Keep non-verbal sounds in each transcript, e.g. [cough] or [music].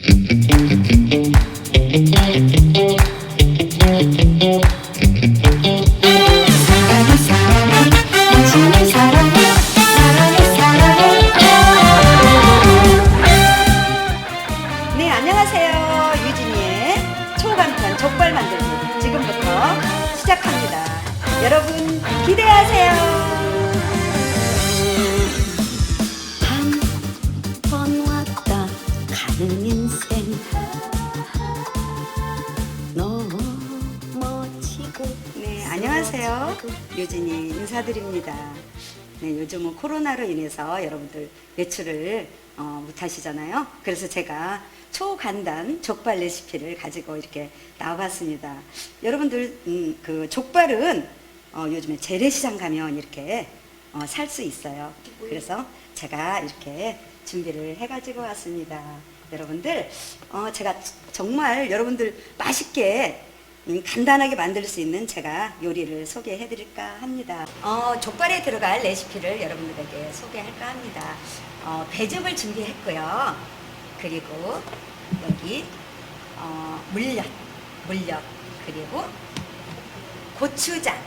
Mm-hmm. 유진이 인사드립니다. 네, 요즘은 코로나로 인해서 여러분들 외출을 어, 못 하시잖아요. 그래서 제가 초간단 족발 레시피를 가지고 이렇게 나와봤습니다. 여러분들 음, 그 족발은 어, 요즘에 재래시장 가면 이렇게 어, 살 수 있어요. 그래서 제가 이렇게 준비를 해가지고 왔습니다. 여러분들, 어, 제가 정말 여러분들 맛있게 음, 간단하게 만들 수 있는 제가 요리를 소개해 드릴까 합니다. 어, 족발에 들어갈 레시피를 여러분들에게 소개할까 합니다. 어, 배즙을 준비했고요. 그리고 여기 어, 물엿, 물엿, 그리고 고추장,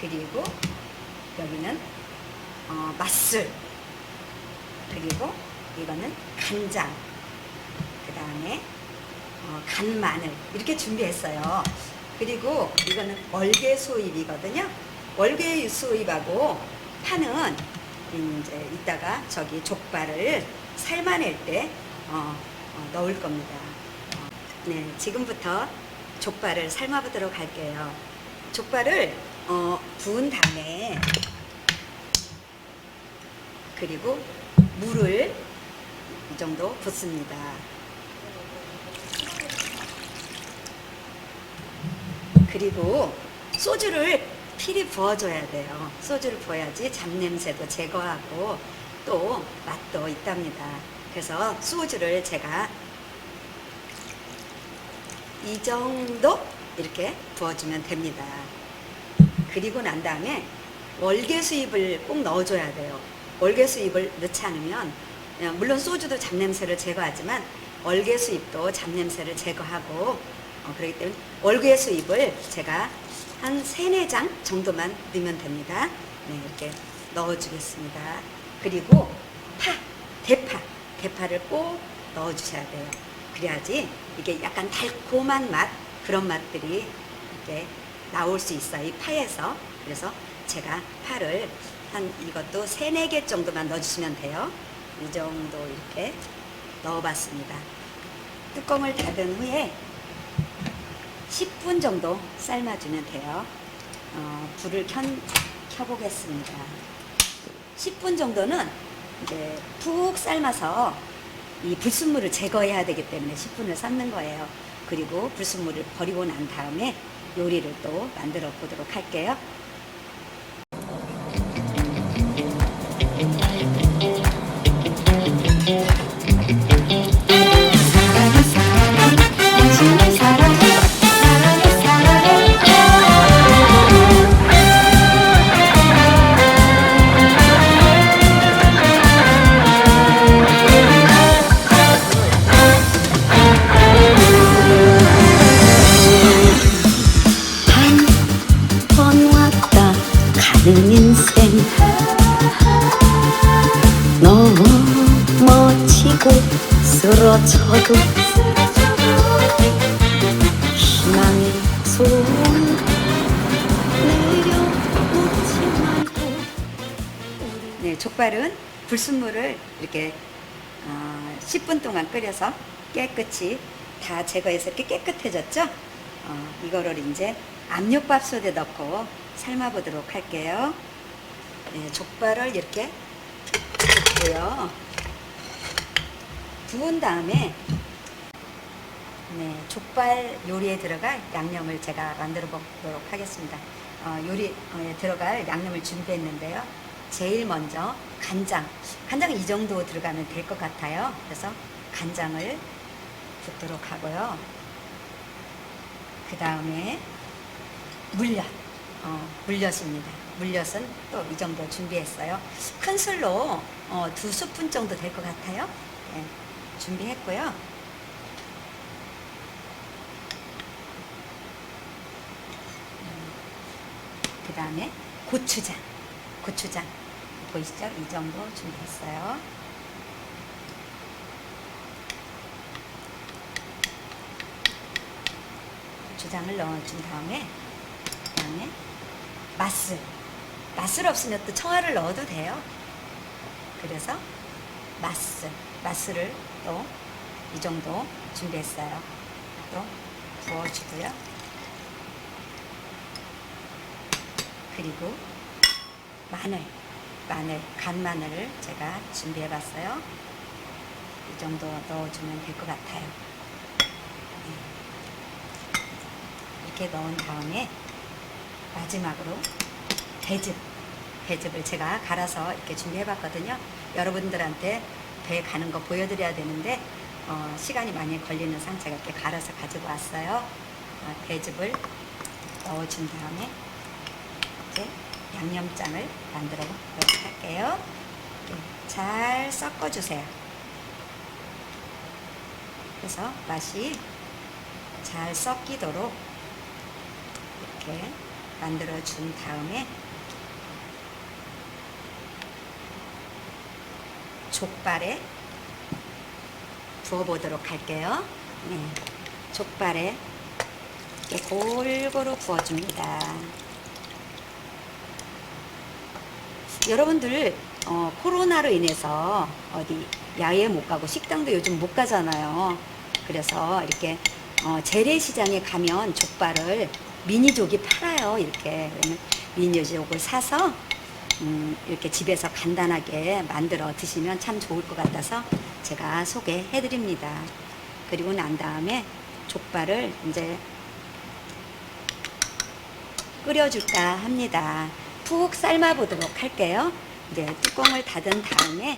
그리고 여기는 어, 맛술, 그리고 이거는 간장, 그 다음에 어, 간 마늘 이렇게 준비했어요. 그리고 이거는 월계 수잎이거든요. 월계 수잎하고 파는 이제 이따가 저기 족발을 삶아낼 때 어, 어, 넣을 겁니다. 어, 네, 지금부터 족발을 삶아보도록 할게요. 족발을 어, 부은 다음에 그리고 물을 이 정도 붓습니다. 그리고 소주를 필히 부어줘야 돼요. 소주를 부어야지 잡냄새도 제거하고 또 맛도 있답니다. 그래서 소주를 제가 이 정도 이렇게 부어주면 됩니다. 그리고 난 다음에 월계수잎을 꼭 넣어줘야 돼요. 월계수잎을 넣지 않으면 어, 물론 소주도 잡냄새를 제거하지만 월계수잎도 잡냄새를 제거하고 어, 그렇기 때문에 월계수잎을 제가 한 세네 장 정도만 넣으면 됩니다. 네, 이렇게 넣어주겠습니다. 그리고 파, 대파, 대파를 꼭 넣어주셔야 돼요. 그래야지 이게 약간 달콤한 맛 그런 맛들이 이렇게 나올 수 있어요. 이 파에서. 그래서 제가 파를 한 이것도 세네 개 정도만 넣어주시면 돼요. 이 정도 이렇게 넣어봤습니다. 뚜껑을 닫은 후에 10분 정도 삶아주면 돼요. 어, 불을 켜, 켜보겠습니다. 10분 정도는 이제 푹 삶아서 이 불순물을 제거해야 되기 때문에 10분을 삶는 거예요. 그리고 불순물을 버리고 난 다음에 요리를 또 만들어 보도록 할게요. 네, 족발은 불순물을 이렇게 어, 10분 동안 끓여서 깨끗이 다 제거해서 이렇게 깨끗해졌죠? 어, 이거를 이제 압력밥솥에 넣고 삶아보도록 할게요. 네, 족발을 이렇게 붓고요. 부은 다음에 네, 족발 요리에 들어갈 양념을 제가 만들어 보도록 하겠습니다. 어, 요리에 들어갈 양념을 준비했는데요. 제일 먼저 간장. 간장은 이 정도 들어가면 될 것 같아요. 그래서 간장을 붓도록 하고요. 그 다음에 물엿. 어, 물엿입니다. 물엿은 또 이 정도 준비했어요. 큰 술로 어, 두 스푼 정도 될 것 같아요. 네, 준비했고요. 다음에 고추장. 고추장. 보이시죠? 이 정도 준비했어요. 고추장을 넣어준 다음에 그 다음에 맛술. 맛술 없으면 또 청아를 넣어도 돼요. 그래서 맛술. 맛술을 또 이 정도 준비했어요. 또 부어주고요. 그리고 마늘, 마늘, 간 마늘을 제가 준비해 봤어요. 이 정도 넣어주면 될 것 같아요. 네. 이렇게 넣은 다음에 마지막으로 배즙, 배즙을 제가 갈아서 이렇게 준비해 봤거든요. 여러분들한테 배 가는 거 보여드려야 되는데 어, 시간이 많이 걸리는 상 제가 이렇게 갈아서 가지고 왔어요. 어, 배즙을 넣어준 다음에 양념장을 만들어 보도록 할게요. 네, 잘 섞어주세요. 그래서 맛이 잘 섞이도록 이렇게 만들어 준 다음에 족발에 부어보도록 할게요. 네, 족발에 골고루 부어줍니다. 여러분들 어, 코로나로 인해서 어디 야외 못 가고 식당도 요즘 못 가잖아요. 그래서 이렇게 어, 재래시장에 가면 족발을 미니족이 팔아요. 이렇게 미니족을 사서 음, 이렇게 집에서 간단하게 만들어 드시면 참 좋을 것 같아서 제가 소개해 드립니다. 그리고 난 다음에 족발을 이제 끓여줄까 합니다. 푹 삶아 보도록 할게요. 이제 뚜껑을 닫은 다음에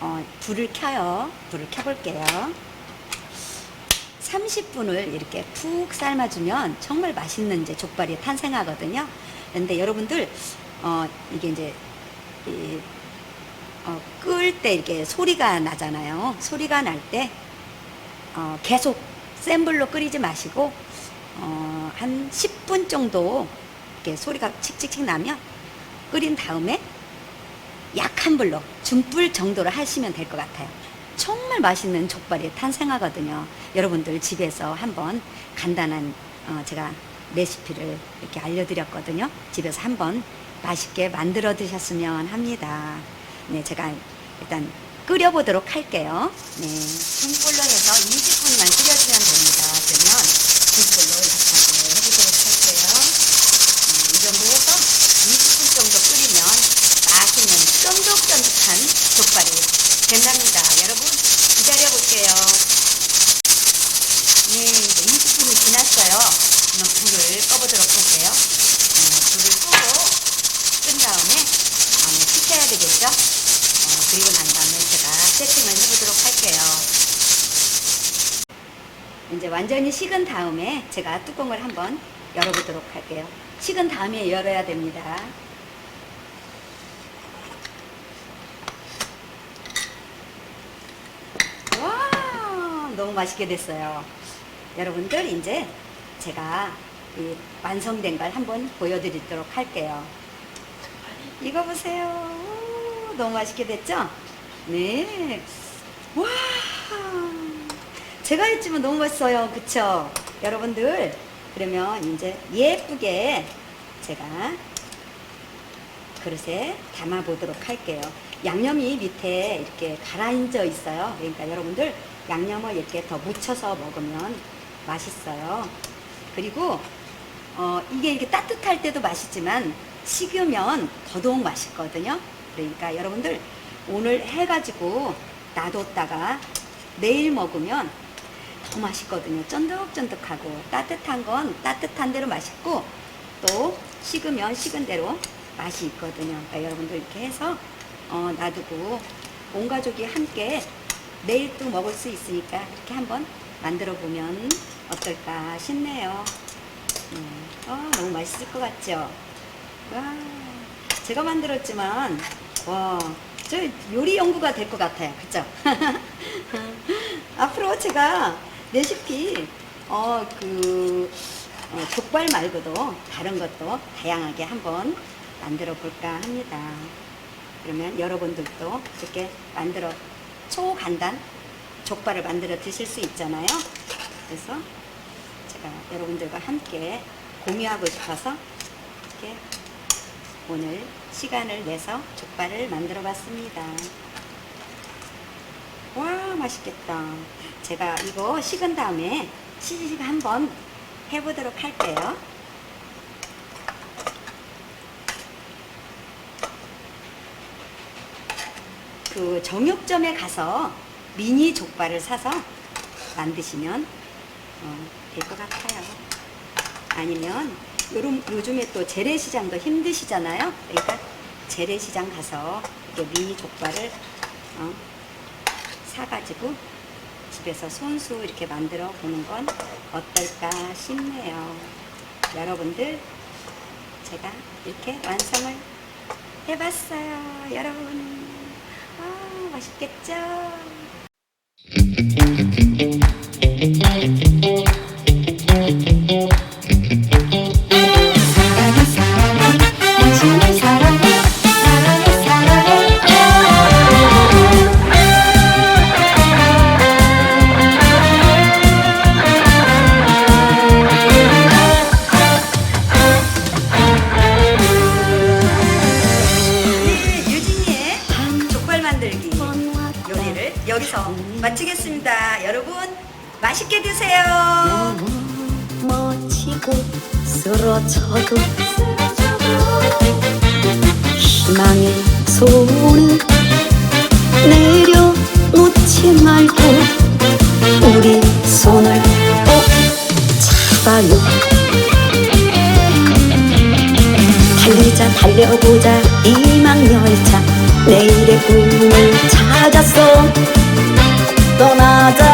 어, 불을 켜요. 불을 켜볼게요. 30분을 이렇게 푹 삶아주면 정말 맛있는 이제 족발이 탄생하거든요. 근데 여러분들 어, 이게 이제 이, 어, 끓을 때 이렇게 소리가 나잖아요. 소리가 날때 어, 계속 센 불로 끓이지 마시고 어, 한 10분 정도 이렇게 소리가 칙칙칙 나면 끓인 다음에 약한 불로 중불 정도로 하시면 될 것 같아요. 정말 맛있는 족발이 탄생하거든요. 여러분들 집에서 한번 간단한 어, 제가 레시피를 이렇게 알려드렸거든요. 집에서 한번 맛있게 만들어 드셨으면 합니다. 네, 제가 일단 끓여보도록 할게요. 네, 중불로 해서 20분만 끓여주면 됩니다. 그러면 중불로 이렇게 해보도록 할게요. 네, 이 정도 해서 20분 정도 끓이면 맛있는 쫀득쫀득한 족발이 된답니다. 여러분 기다려 볼게요. 네, 이제 20분이 지났어요. 그럼 불을 꺼보도록 할게요. 네, 불을 끄고 끈 다음에 어, 식혀야 되겠죠? 어, 그리고 난 다음에 제가 세팅을 해보도록 할게요. 이제 완전히 식은 다음에 제가 뚜껑을 한번 열어보도록 할게요. 식은 다음에 열어야 됩니다. 와, 너무 맛있게 됐어요. 여러분들 이제 제가 이 완성된 걸 한번 보여드리도록 할게요. 이거 보세요. 오, 너무 맛있게 됐죠? 네. 와. 제가 했지만 너무 맛있어요. 그쵸? 여러분들, 그러면 이제 예쁘게 제가 그릇에 담아 보도록 할게요. 양념이 밑에 이렇게 가라앉아 있어요. 그러니까 여러분들 양념을 이렇게 더 묻혀서 먹으면 맛있어요. 그리고 어, 이게 이렇게 따뜻할 때도 맛있지만 식으면 더더욱 맛있거든요. 그러니까 여러분들 오늘 해가지고 놔뒀다가 내일 먹으면 더 맛있거든요. 쫀득쫀득하고 따뜻한 건 따뜻한 대로 맛있고 또 식으면 식은 대로 맛이 있거든요. 그러니까 여러분들 이렇게 해서 어, 놔두고 온 가족이 함께 내일 또 먹을 수 있으니까 이렇게 한번 만들어 보면 어떨까 싶네요. 음, 어, 너무 맛있을 것 같죠? 와, 제가 만들었지만 와, 저 요리 연구가 될 것 같아요. 그죠? [laughs] 앞으로 제가 레시피 어, 그 어, 족발 말고도 다른 것도 다양하게 한번 만들어 볼까 합니다. 그러면 여러분들도 이렇게 만들어 초간단 족발을 만들어 드실 수 있잖아요. 그래서 제가 여러분들과 함께 공유하고 싶어서 이렇게 오늘 시간을 내서 족발을 만들어 봤습니다. 와, 맛있겠다. 제가 이거 식은 다음에 시식 한번 해보도록 할게요. 그 정육점에 가서 미니 족발을 사서 만드시면 어, 될것 같아요. 아니면 요즘, 요즘에 또 재래시장도 힘드시잖아요. 그러니까 재래시장 가서 이렇게 미니 족발을 어, 사가지고 집에서 손수 이렇게 만들어 보는 건 어떨까 싶네요. 여러분들 제가 이렇게 완성을 해봤어요. 여러분 아 맛있겠죠? 여러분 맛있게 드세요. 멋지고 쓰러져도 희망의 손을 내려놓지 말고 우리 손을 꼭 잡아요. 달리자 달려보자 희망열차. 내일의 꿈을 찾았어 떠나자